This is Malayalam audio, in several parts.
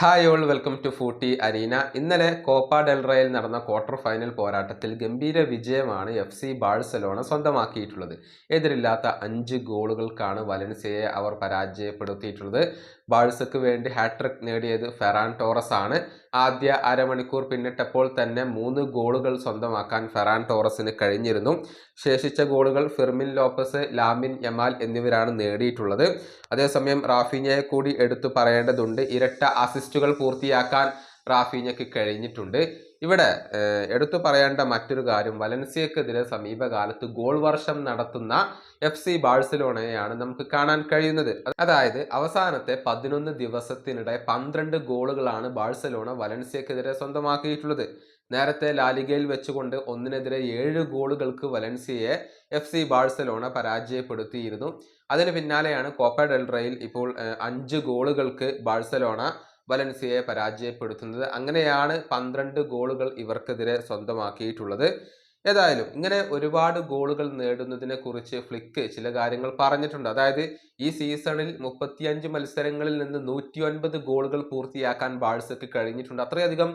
Hi all welcome to footy arena ഇന്നലെ കോപ്പ ഡെൽറയിൽ നടന്ന ക്വാർട്ടർ ഫൈനൽ പോരാട്ടത്തിൽ ഗംഭീര വിജയമാണ് എഫ് സി ബാഴ്സലോണ സ്വന്തമാക്കിയിട്ടുള്ളത്. എതിരില്ലാത്ത അഞ്ച് ഗോളുകൾക്കാണ് വലൻസിയയെ അവർ പരാജയപ്പെടുത്തിയിട്ടുള്ളത്. ബാഴ്സക്ക് വേണ്ടി ഹാട്രിക് നേടിയത് ഫെറാൻ ടോറസ് ആണ് ആദ്യ അരമണിക്കൂർ പിന്നിട്ടപ്പോൾ തന്നെ മൂന്ന് ഗോളുകൾ സ്വന്തമാക്കാൻ ഫെറാൻ ടോറസിന് കഴിഞ്ഞിരുന്നു. ശേഷിച്ച ഗോളുകൾ ഫിർമിൻ ലോപ്പസ് ലാമിൻ യമാൽ എന്നിവരാണ് നേടിയിട്ടുള്ളത്. അതേസമയം റാഫിഞ്ഞയെ കൂടി എടുത്തു പറയേണ്ടതുണ്ട്. ഇരട്ട അസിസ്റ്റുകൾ പൂർത്തിയാക്കാൻ റാഫീഞ്ഞയ്ക്ക് കഴിഞ്ഞിട്ടുണ്ട്. ഇവിടെ എടുത്തു പറയേണ്ട മറ്റൊരു കാര്യം വലൻസിയക്കെതിരെ സമീപകാലത്ത് ഗോൾ വർഷം നടത്തുന്ന എഫ് സി ബാഴ്സലോണയെയാണ് നമുക്ക് കാണാൻ കഴിയുന്നത്. അതായത് അവസാനത്തെ പതിനൊന്ന് ദിവസത്തിനിടെ പന്ത്രണ്ട് ഗോളുകളാണ് ബാഴ്സലോണ വലൻസിയക്കെതിരെ സ്വന്തമാക്കിയിട്ടുള്ളത്. നേരത്തെ ലാലിഗയിൽ വെച്ചുകൊണ്ട് ഒന്നിനെതിരെ ഏഴ് ഗോളുകൾക്ക് വലൻസിയയെ എഫ് സി ബാഴ്സലോണ പരാജയപ്പെടുത്തിയിരുന്നു. അതിന് പിന്നാലെയാണ് കോപ്പ ഡെൽറയിൽ ഇപ്പോൾ അഞ്ച് ഗോളുകൾക്ക് ബാഴ്സലോണ വലൻസിയയെ പരാജയപ്പെടുത്തുന്നത്. അങ്ങനെയാണ് പന്ത്രണ്ട് ഗോളുകൾ ഇവർക്കെതിരെ സ്വന്തമാക്കിയിട്ടുള്ളത്. ഏതായാലും ഇങ്ങനെ ഒരുപാട് ഗോളുകൾ നേടുന്നതിനെ കുറിച്ച് ഫ്ലിക്ക് ചില കാര്യങ്ങൾ പറഞ്ഞിട്ടുണ്ട്. അതായത് ഈ സീസണിൽ മുപ്പത്തിയഞ്ച് മത്സരങ്ങളിൽ നിന്ന് നൂറ്റി ഒൻപത് ഗോളുകൾ പൂർത്തിയാക്കാൻ ബാഴ്സക്ക് കഴിഞ്ഞിട്ടുണ്ട്. അത്രയധികം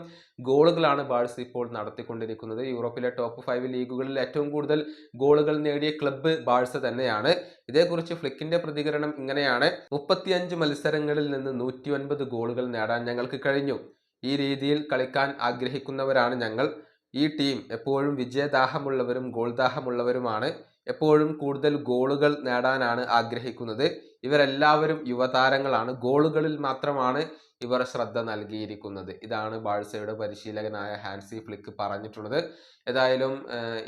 ഗോളുകളാണ് ബാഴ്സ ഇപ്പോൾ നടത്തിക്കൊണ്ടിരിക്കുന്നത്. യൂറോപ്പിലെ ടോപ്പ് ഫൈവ് ലീഗുകളിൽ ഏറ്റവും കൂടുതൽ ഗോളുകൾ നേടിയ ക്ലബ്ബ് ബാഴ്സ തന്നെയാണ്. ഇതേക്കുറിച്ച് ഫ്ലിക്കിന്റെ പ്രതികരണം ഇങ്ങനെയാണ്. മുപ്പത്തിയഞ്ച് മത്സരങ്ങളിൽ നിന്ന് നൂറ്റി ഗോളുകൾ നേടാൻ ഞങ്ങൾക്ക് കഴിഞ്ഞു. ഈ രീതിയിൽ കളിക്കാൻ ആഗ്രഹിക്കുന്നവരാണ് ഞങ്ങൾ. ഈ ടീം എപ്പോഴും വിജയദാഹമുള്ളവരും ഗോൾ ദാഹമുള്ളവരുമാണ് എപ്പോഴും കൂടുതൽ ഗോളുകൾ നേടാനാണ് ആഗ്രഹിക്കുന്നത്. ഇവരെല്ലാവരും യുവതാരങ്ങളാണ്. ഗോളുകളിൽ മാത്രമാണ് ഇവർ ശ്രദ്ധ നൽകിയിരിക്കുന്നത്. ഇതാണ് ബാഴ്സയുടെ പരിശീലകനായ ഹാൻസി ഫ്ലിക്ക് പറഞ്ഞിട്ടുള്ളത്. ഏതായാലും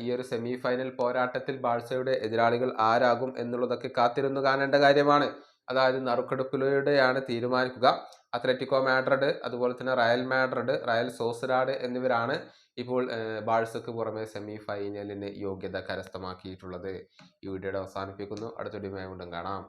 ഈ ഒരു സെമി ഫൈനൽ പോരാട്ടത്തിൽ ബാഴ്സയുടെ എതിരാളികൾ ആരാകും എന്നുള്ളതൊക്കെ കാത്തിരുന്നു കാണേണ്ട കാര്യമാണ്. അതായത് നറുക്കെടുപ്പിലൂടെയാണ് തീരുമാനിക്കുക. അത്ലറ്റിക്കോ മാഡ്രഡ് അതുപോലെ തന്നെ റയൽ മാഡ്രഡ് റയൽ സോസഡാഡ് എന്നിവരാണ് ഇപ്പോൾ ബാഴ്സക്ക് പുറമെ സെമി ഫൈനലിന് യോഗ്യത കരസ്ഥമാക്കിയിട്ടുള്ളത്. ഈ വീഡിയോയുടെ അവസാനിപ്പിക്കുന്നു. അടുത്ത വീഡിയോ വീണ്ടും കാണാം.